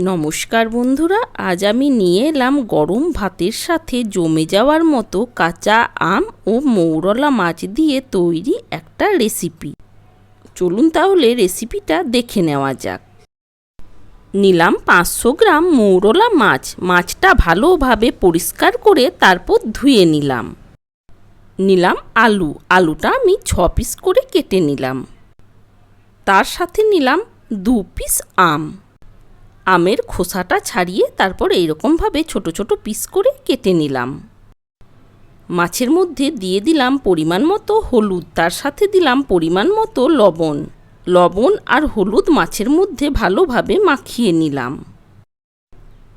নমস্কার বন্ধুরা, আজ আমি নিয়ে এলাম গরম ভাতের সাথে জমে যাওয়ার মতো কাঁচা আম ও মৌরলা মাছ দিয়ে তৈরি একটা রেসিপি চলুন তাহলে রেসিপিটা দেখে নেওয়া যাক। নিলাম পাঁচশো গ্রাম মৌরলা মাছ। মাছটা ভালোভাবে পরিষ্কার করে তারপর ধুয়ে নিলাম। নিলাম আলু। আলুটা আমি ছ পিস করে কেটে নিলাম। তার সাথে নিলাম দু পিস আম। আমের খোসাটা ছাড়িয়ে তারপর এইরকমভাবে ছোট ছোট পিস করে কেটে নিলাম। মাছের মধ্যে দিয়ে দিলাম পরিমাণ মতো হলুদ, তার সাথে দিলাম পরিমাণ মতো লবণ। লবণ আর হলুদ মাছের মধ্যে ভালোভাবে মাখিয়ে নিলাম।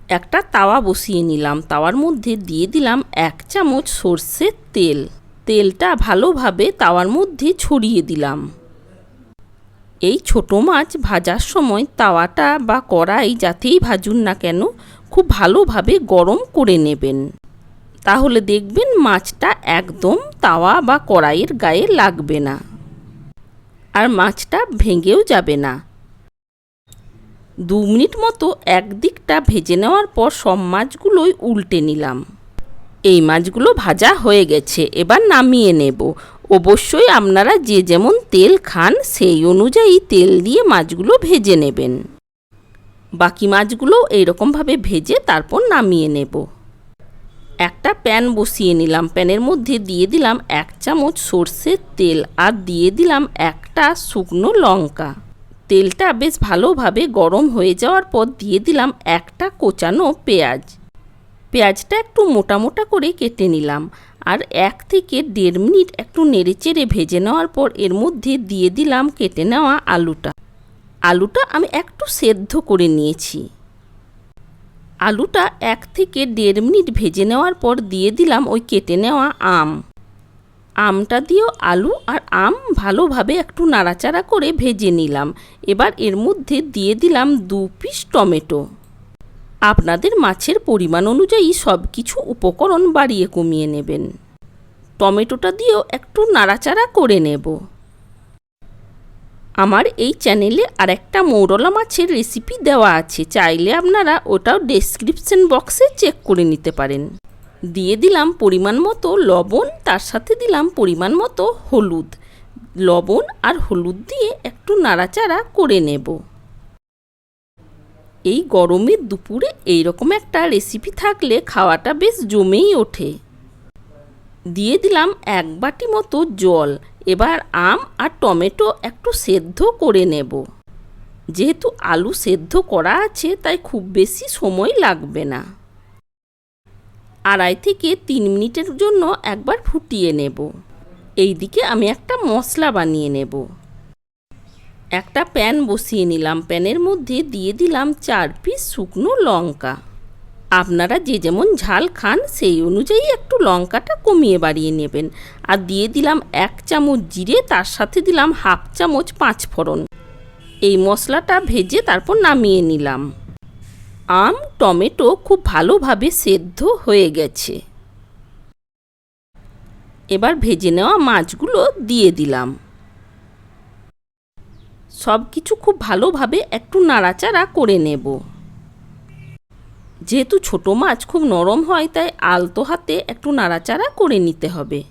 একটা তাওয়া বসিয়ে নিলাম। তাওয়ার মধ্যে দিয়ে দিলাম এক চামচ সর্ষের তেল। তেলটা ভালোভাবে তাওয়ার মধ্যে ছড়িয়ে দিলাম। এই ছোট মাছ ভাজার সময় তাওয়াটা বা কড়াই যাতেই ভাজুন না কেন, খুব ভালোভাবে গরম করে নেবেন। তাহলে দেখবেন মাছটা একদম তাওয়া বা কড়াইয়ের গায়ে লাগবে না আর মাছটা ভেঙেও যাবে না। দু মিনিট মতো একদিকটা ভেজে নেওয়ার পর সব মাছগুলোই উল্টে নিলাম। এই মাছগুলো ভাজা হয়ে গেছে, এবার নামিয়ে নেব। অবশ্যই আপনারা যে যেমন তেল খান, সেই অনুযায়ী তেল দিয়ে মাছগুলো ভেজে নেবেন। বাকি মাছগুলো এইরকমভাবে ভেজে তারপর নামিয়ে নেব। একটা প্যান বসিয়ে নিলাম। প্যানের মধ্যে দিয়ে দিলাম এক চামচ সর্ষের তেল আর দিয়ে দিলাম একটা শুকনো লঙ্কা। তেলটা বেশ ভালোভাবে গরম হয়ে যাওয়ার পর দিয়ে দিলাম একটা কোচানো পেঁয়াজ। পেঁয়াজটা একটু মোটা মোটা করে কেটে নিলাম আর এক থেকে দেড় মিনিট একটু নেড়েচেড়ে ভেজে নেওয়ার পর এর মধ্যে দিয়ে দিলাম কেটে নেওয়া আলুটা। আলুটা আমি একটু সেদ্ধ করে নিয়েছি। আলুটা এক থেকে দেড় মিনিট ভেজে নেওয়ার পর দিয়ে দিলাম ওই কেটে নেওয়া আম। আমটা দিয়েও আলু আর আম ভালোভাবে একটু নাড়াচাড়া করে ভেজে নিলাম। এবার এর মধ্যে দিয়ে দিলাম দু পিস টমেটো। আপনাদের মাছের পরিমাণ অনুযায়ী সব কিছু উপকরণ বাড়িয়ে কমিয়ে নেবেন। টমেটোটা দিয়েও একটু নাড়াচাড়া করে নেব। আমার এই চ্যানেলে আরেকটা মৌরলা মাছের রেসিপি দেওয়া আছে, চাইলে আপনারা ওটাও ডেসক্রিপশন বক্সে চেক করে নিতে পারেন। দিয়ে দিলাম পরিমাণ মতো লবণ, তার সাথে দিলাম পরিমাণ মতো হলুদ। লবণ আর হলুদ দিয়ে একটু নাড়াচাড়া করে নেব। এই গরমের দুপুরে এইরকম একটা রেসিপি থাকলে খাওয়াটা বেশ জমেই ওঠে। দিয়ে দিলাম এক বাটি মতো জল, এবার আম আর টমেটো একটু সেদ্ধ করে নেব। যেহেতু আলু সেদ্ধ করা আছে, তাই খুব বেশি সময় লাগবে না। আড়াই থেকে তিন মিনিটের জন্য একবার ফুটিয়ে নেব। এইদিকে আমি একটা মশলা বানিয়ে নেব। একটা প্যান বসিয়ে নিলাম। প্যানের মধ্যে দিয়ে দিলাম চার পিস শুকনো লঙ্কা। আপনারা যে যেমন ঝাল খান, সেই অনুযায়ী একটু লঙ্কাটা কমিয়ে বাড়িয়ে নেবেন। আর দিয়ে দিলাম এক চামচ জিরে, তার সাথে দিলাম হাফ চামচ পাঁচ ফোড়ন। এই মশলাটা ভেজে তারপর নামিয়ে নিলাম। আম, টমেটো খুব ভালোভাবে সেদ্ধ হয়ে গেছে। এবার ভেজে নেওয়া মাছগুলো দিয়ে দিলাম। সব কিছু খুব ভালোভাবে একটু নাড়াচাড়া করে নেব। যেহেতু ছোট মাছ খুব নরম হয়, তাই আলতো হাতে একটু নাড়াচাড়া করে নিতে হবে।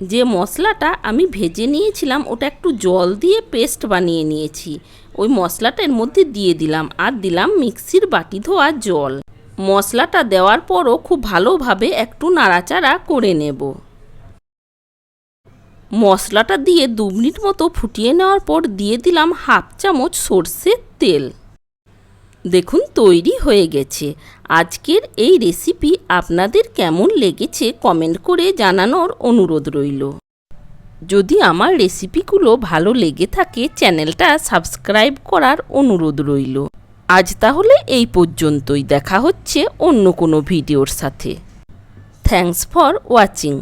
যে মশলাটা আমি ভেজে নিয়েছিলাম, ওটা একটু জল দিয়ে পেস্ট বানিয়ে নিয়েছি। ওই মশলাটা এর মধ্যে দিয়ে দিলাম আর দিলাম মিক্সির বাটি ধোয়া জল। মশলাটা দেওয়ার পরও খুব ভালোভাবে একটু নাড়াচাড়া করে নেব। মশলাটা দিয়ে দু মিনিট মতো ফুটিয়ে নেওয়ার পর দিয়ে দিলাম হাফ চামচ সর্ষের তেল। দেখুন, তৈরি হয়ে গেছে। আজকের এই রেসিপি আপনাদের কেমন লেগেছে কমেন্ট করে জানানোর অনুরোধ রইল। যদি আমার রেসিপিগুলো ভালো লেগে থাকে, চ্যানেলটা সাবস্ক্রাইব করার অনুরোধ রইল। আজ তাহলে এই পর্যন্তই। দেখা হচ্ছে অন্য কোনো ভিডিওর সাথে। Thanks for watching.